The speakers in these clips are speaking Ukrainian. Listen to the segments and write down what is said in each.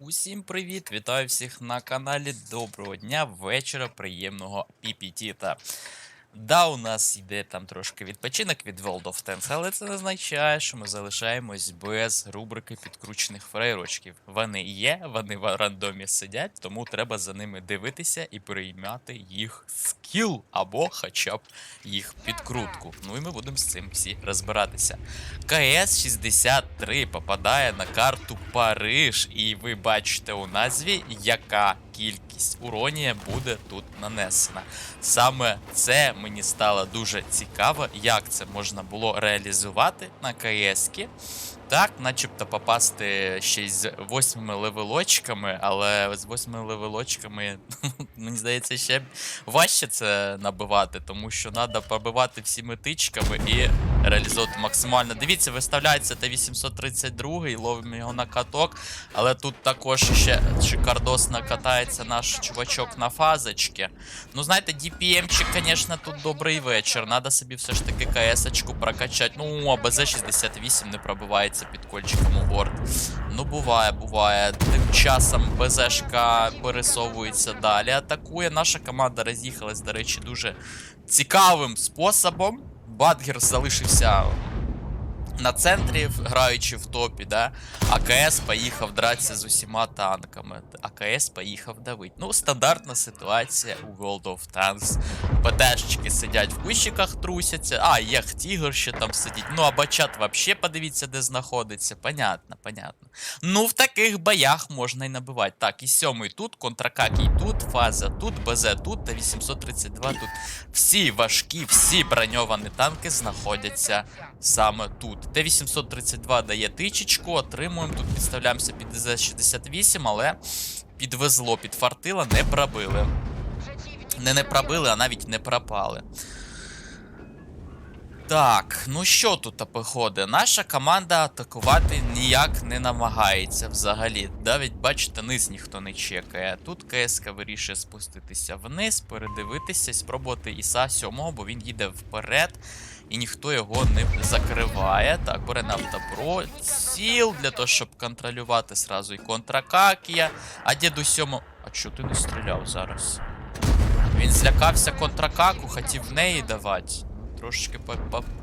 Усім привіт! Вітаю всіх на каналі. Доброго дня, вечора, приємного PPT. Да, у нас йде там трошки відпочинок від World of Tanks, але це не означає, що ми залишаємось без рубрики підкручених фрейрочків. Вони є, вони в рандомі сидять, тому треба за ними дивитися і переймати їх скіл або хоча б їх підкрутку. Ну і ми будемо з цим всі розбиратися. КС-63 попадає на карту Париж, і ви бачите у назві, яка кількість уронія буде тут нанесена. Саме це мені стало дуже цікаво, як це можна було реалізувати на КС-кі. Так, начебто попасти ще з восьмими левелочками, але з восьмими левелочками, мені здається, ще важче це набивати, тому що треба пробивати всіми тичками і реалізовувати максимально. Дивіться, виставляється Т-832, ловимо його на каток, але тут також ще шикардосно катається наш чувачок на фазочки. Ну, знаєте, DPM-чик, звісно, тут добрий вечір. Надо собі все ж таки КС-очку прокачати. Ну, а БЗ-68 не пробивається під кольчиком у борт. Ну, буває, буває. Тим часом БЗшка пересовується далі. Атакує. Наша команда роз'їхалась, до речі, дуже цікавим способом. Бадгер залишився на центрі, граючи в топі, да? АКС поїхав дратися з усіма танками. АКС поїхав давить. Ну, стандартна ситуація у World of Tanks. ПТшечки сидять в кущиках, трусяться. А, є Тігр ще там сидить. Ну, а бачат вообще подивіться, де знаходиться. Понятно, понятно. Ну, в таких боях можна і набивати. Так, і сьомий тут, контракакій тут, фаза тут, БЗ тут та 832 тут. Всі важкі, всі броньовані танки знаходяться саме тут. Т-832 дає тичечку, отримуємо. Тут підставляємося під ДЗ-68, але підвезло, підфартило, не пробили. Не не пробили, а навіть не пропали. Так, ну що тут походить? Наша команда атакувати ніяк не намагається взагалі. Навіть бачите, низ ніхто не чекає. Тут КСК вирішує спуститися вниз, передивитися, спробувати Іса 7, бо він їде вперед. І ніхто його не закриває. Так, бере на автопро. Ціл для того, щоб контролювати сразу і контракакія. А діду сьому. А чого ти не стріляв зараз? Він злякався контракаку, хотів в неї давати. Трошечки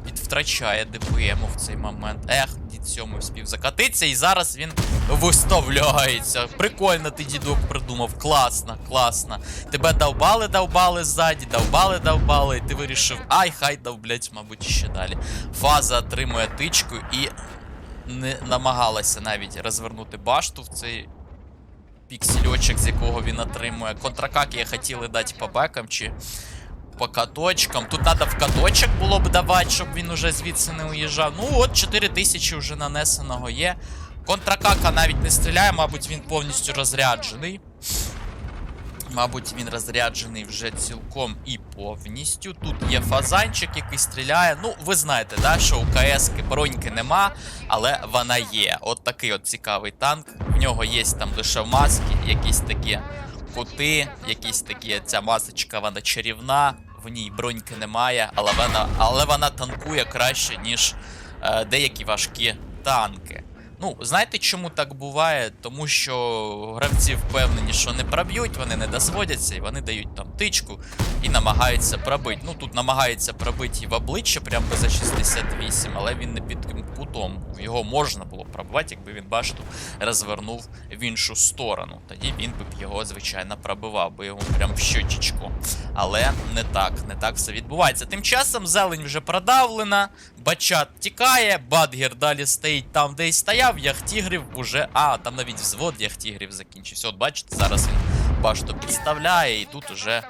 підвтрачає ДПМу в цей момент. Ех, дід сьомий вспів закатитися, і зараз він виставляється. Прикольно ти, дідок, придумав. Класно, класно. Тебе довбали, довбали ззаді, довбали, довбали, і ти вирішив, ай, хай довблять, мабуть, ще далі. Фаза отримує тичку і не намагалася навіть розвернути башту в цей піксельочок, з якого він отримує. Контракаки хотіли дати по бекам чи по каточкам. Тут треба в каточок було б давати, щоб він уже звідси не уїжджав. Ну от 4000 вже нанесеного є. Контракака навіть не стріляє, мабуть, він повністю розряджений. Мабуть, він розряджений вже цілком і повністю. Тут є фазанчик, який стріляє. Ну, ви знаєте, да, що у КС броньки нема, але вона є. От такий от цікавий танк. В нього є там лише маски, якісь такі кути, якісь такі. Ця масочка, вона чарівна, в ній броньки немає, але вона, але вона танкує краще, ніж е, деякі важкі танки. Ну, знаєте, чому так буває? Тому що гравці впевнені, що не проб'ють, вони не дозводяться, і вони дають там тичку і намагаються пробити. Ну тут намагаються пробити і в обличчя, прямо за 68, але він не під кутом. Його можна було пробивати, якби він башту розвернув в іншу сторону. Тоді він би його, звичайно, пробивав, би його прям в щочечку. Але не так, не так все відбувається. Тим часом зелень вже продавлена, бачат тікає, Бадгер далі стоїть там, де й стояв, яхтігрів уже. А, там навіть взвод яхтігрів закінчився. От бачите, зараз він башту підставляє, і тут уже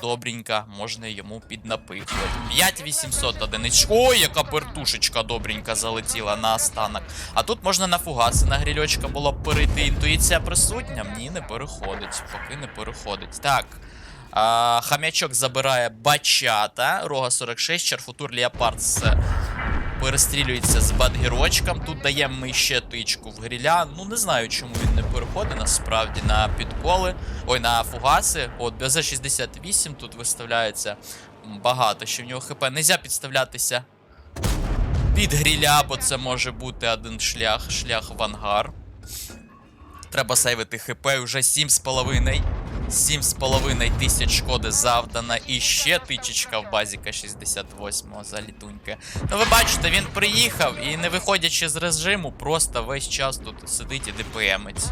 добренько можна йому піднапихувати. 5800 одинич. Ой, яка пертушечка добренька залетіла на останок. А тут можна на фугаси на грільочка було б перейти. Інтуїція присутня? Ні, не переходить. Поки не переходить. Так. А, хам'ячок забирає бачата. Рога 46, Чарфутур Леопард з перестрілюється з бадгірочком. Тут даємо ми ще тичку в гріля. Ну не знаю, чому він не переходить насправді на підколи. Ой, на фугаси. От, БЗ-68 тут виставляється багато, що в нього ХП. Нельзя підставлятися під гріля, бо це може бути один шлях, шлях в ангар. Треба сейвити хп вже 7,5. 7,5 тисяч шкоди завдано. І ще тичечка в базіка 68-го за літуньки. Ну ви бачите, він приїхав і не виходячи з режиму, просто весь час тут сидить і ДПМить.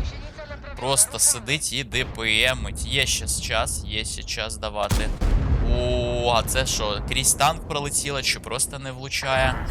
Просто сидить і ДПМить. Є ще час, є ще час давати. О, а це що? Крізь танк пролетіло, чи просто не влучає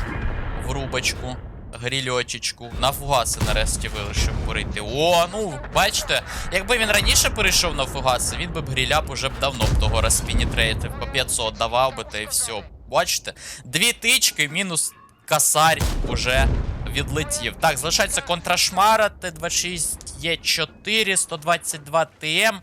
в рубочку, грільочечку. На фугаси нарешті вирішив перейти. О, ну бачите, якби він раніше перейшов на фугаси, він би б гріляп уже б давно б того розпінітрейтив, по 500 давав би та і все. Бачите? Дві тички, мінус косарь уже відлетів. Так, залишається контрашмара, Т-26 Є4, 122 ТМ,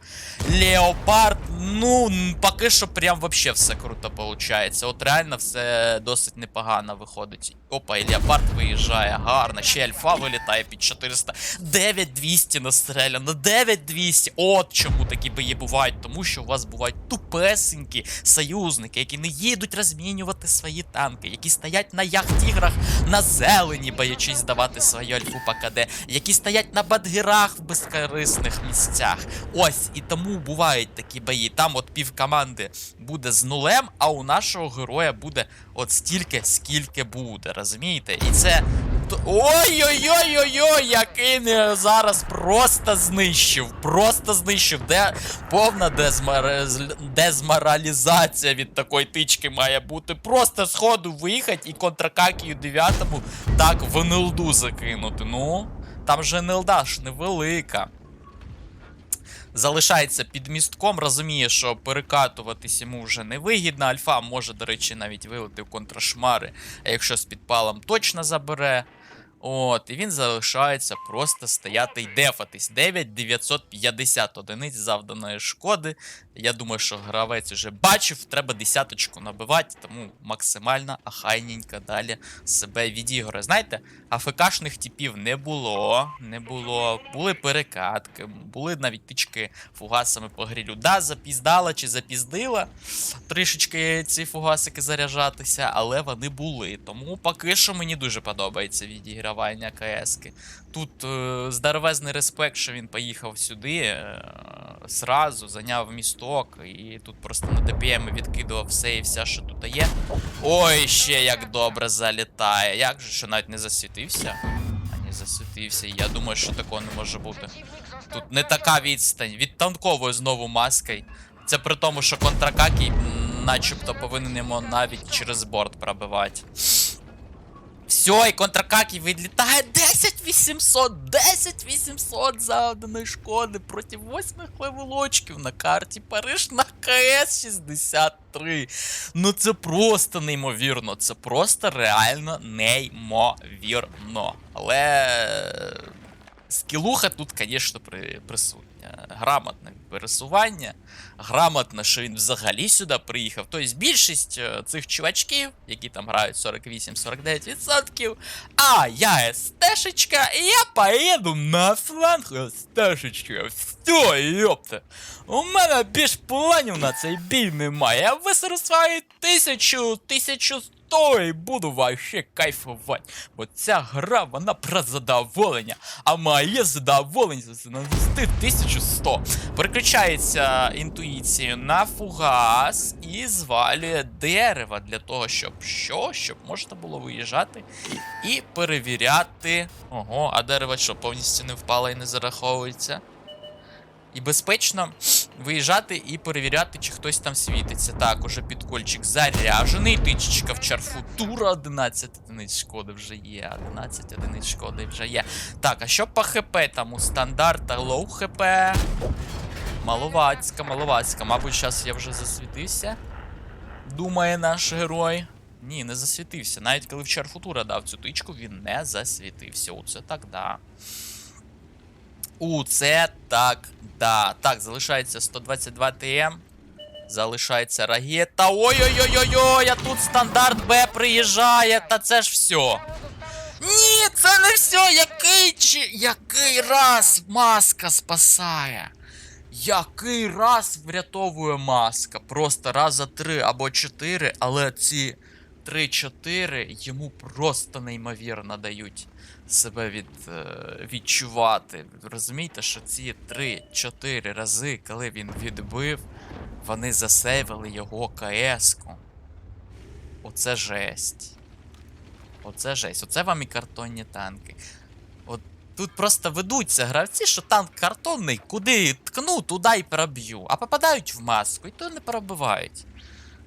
Леопард. Ну, поки що прям вообще все круто получається. От реально все досить непогано виходить. Опа, і Леопард виїжджає, гарно. Ще Альфа вилітає під 400. 9200 настріляно, 9200. От чому такі бої бувають. Тому що у вас бувають тупесенькі союзники, які не їдуть розмінювати свої танки, які стоять на яхтіграх на зелені, боячись здавати свою альфу по КД, які стоять на бадгерах в безкорисних місцях. Ось і тому бувають такі бої. Там от пів команди буде з нулем, а у нашого героя буде от стільки, скільки буде. Розумієте? І це. Ой-ой-ой-ой-ой, який не зараз просто знищив. Просто знищив. Де повна дезмар... дезморалізація від такої тички має бути. Просто з ходу виїхати і контракакію 9-му так в НЛДу закинути. Ну, там же НЛДа невелика. Залишається під містком, розуміє, що перекатуватись йому вже не вигідно. Альфа може, до речі, навіть вилити в контрашмари, а якщо з підпалом точно забере. От, і він залишається просто стояти і дефатись. 9950 одиниць завданої шкоди. Я думаю, що гравець уже бачив, треба десяточку набивати, тому максимально ахайненько далі себе відіграє. Знаєте, АФКшних типів не було, не було. Були перекатки, були навіть тички фугасами по грилю. Да, запіздала чи запіздила трішечки ці фугасики заряджатися, але вони були. Тому поки що мені дуже подобається відігравання КСки. Тут е, здоровезний респект, що він поїхав сюди, е, зразу зайняв місток, і тут просто на ДПМ відкидував все і вся, що тут є. Ой, ще як добре залітає. Як же, що навіть не засвітився? А не засвітився. Я думаю, що такого не може бути. Тут не така відстань. Від танкової знову маской. Це при тому, що контракакій начебто повинен йому навіть через борт пробивати. Все, і контракакій відлітає 10800, 10800 завданої шкоди проти восьмих левелочків на карті Париж на КС 63. Ну це просто неймовірно, це просто реально неймовірно. Але скілуха тут, звісно, присутня. Грамотне пересування, грамотно, що він взагалі сюди приїхав. Тобто більшість е, цих чувачків, які там грають 48-49%, а я СТшечка, і я поїду на фланг СТшечка. Все, йопта. У мене більш планів на цей бій немає. Я висеру свої тисячу, тисячу сто і буду вообще кайфувати. Бо ця гра, вона про задоволення. А моє задоволення це навести 1100. Переключається інтуїцією на фугас і звалює дерево для того, щоб що? Щоб можна було виїжджати і перевіряти. Ого, а дерево що, повністю не впало і не зараховується. І безпечно виїжджати і перевіряти, чи хтось там світиться. Так, уже підкольчик заряджений. Тичечка в чарфу тура 11 одиниць шкоди вже є. 11 одиниць шкоди вже є. Так, а що по ХП там у стандарта лоу ХП? Маловацька, маловацька. Мабуть, зараз я вже засвітився. Думає наш герой. Ні, не засвітився. Навіть коли в чарфутура дав цю тичку, він не засвітився. Оце так да. У, це так, да. Так, залишається 122 ТМ. Залишається рагета. Ой-ой-ой-ой-ой, а тут стандарт Б приїжджає, та це ж все. Ні, це не все. Який чи. Який раз маска спасає? Який раз врятовує маска? Просто раз за три або чотири, але ці 3-4 йому просто неймовірно дають себе від, е, відчувати. Розумієте, що ці 3-4 рази, коли він відбив, вони засейвили його КС-ку. Оце жесть. Оце жесть. Оце вам і картонні танки. От тут просто ведуться гравці, що танк картонний, куди ткну, туди й проб'ю. А попадають в маску, і то не пробивають.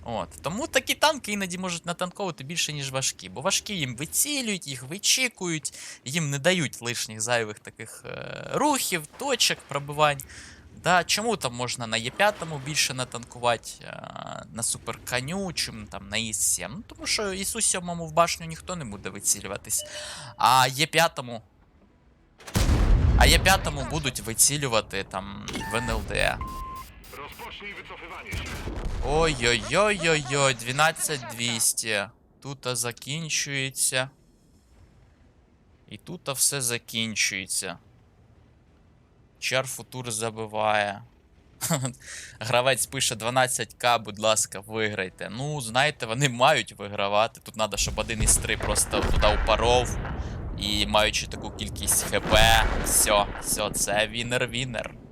От. Тому такі танки іноді можуть натанковувати більше, ніж важкі. Бо важкі їм вицілюють, їх вичікують, їм не дають лишніх зайвих таких е, рухів, точок, пробивань. Да, чому там можна на Е5 більше натанкувати, е, на суперканю, чим там на Іс-7? Ну, тому що Ісу 7 в башню ніхто не буде вицілюватись. А Е5. А Е5 будуть вицілювати там в НЛД. Rozpocznij. Ой-ой-ой-ой-ой, 12200. Тут закінчується. І тут все закінчується. Чар футур забиває. Гравець пише 12к, будь ласка, виграйте. Ну, знаєте, вони мають вигравати. Тут треба, щоб один із три просто туди упоров. І маючи таку кількість хп, все, все, це вінер-вінер.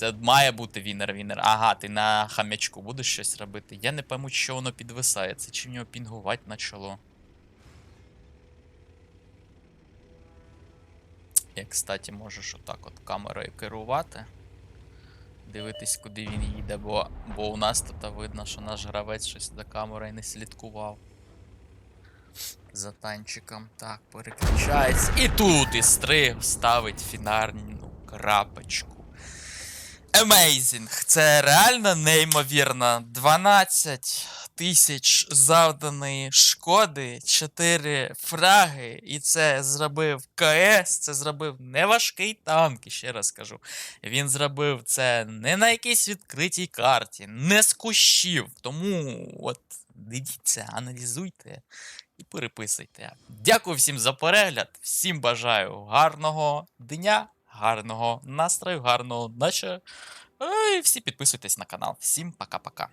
Це має бути вінер-вінер. Ага, ти на хам'ячку будеш щось робити. Я не пойму, що воно підвисає. Це чи в нього пінгувати почало. Я, кстати, можеш отак от камерою керувати. Дивитись, куди він їде, бо, бо у нас тут видно, що наш гравець щось за камерою не слідкував. За танчиком. Так, переключається. І тут істриг ставить фінальну крапочку. Amazing. Це реально неймовірно. 12 тисяч завданої шкоди, 4 фраги. І це зробив КС, це зробив не важкий танк, ще раз кажу. Він зробив це не на якійсь відкритій карті, не з кущів. Тому от дивіться, аналізуйте і переписуйте. Дякую всім за перегляд. Всім бажаю гарного дня, гарного настрою, гарного наче. І всі підписуйтесь на канал. Всім пока-пока.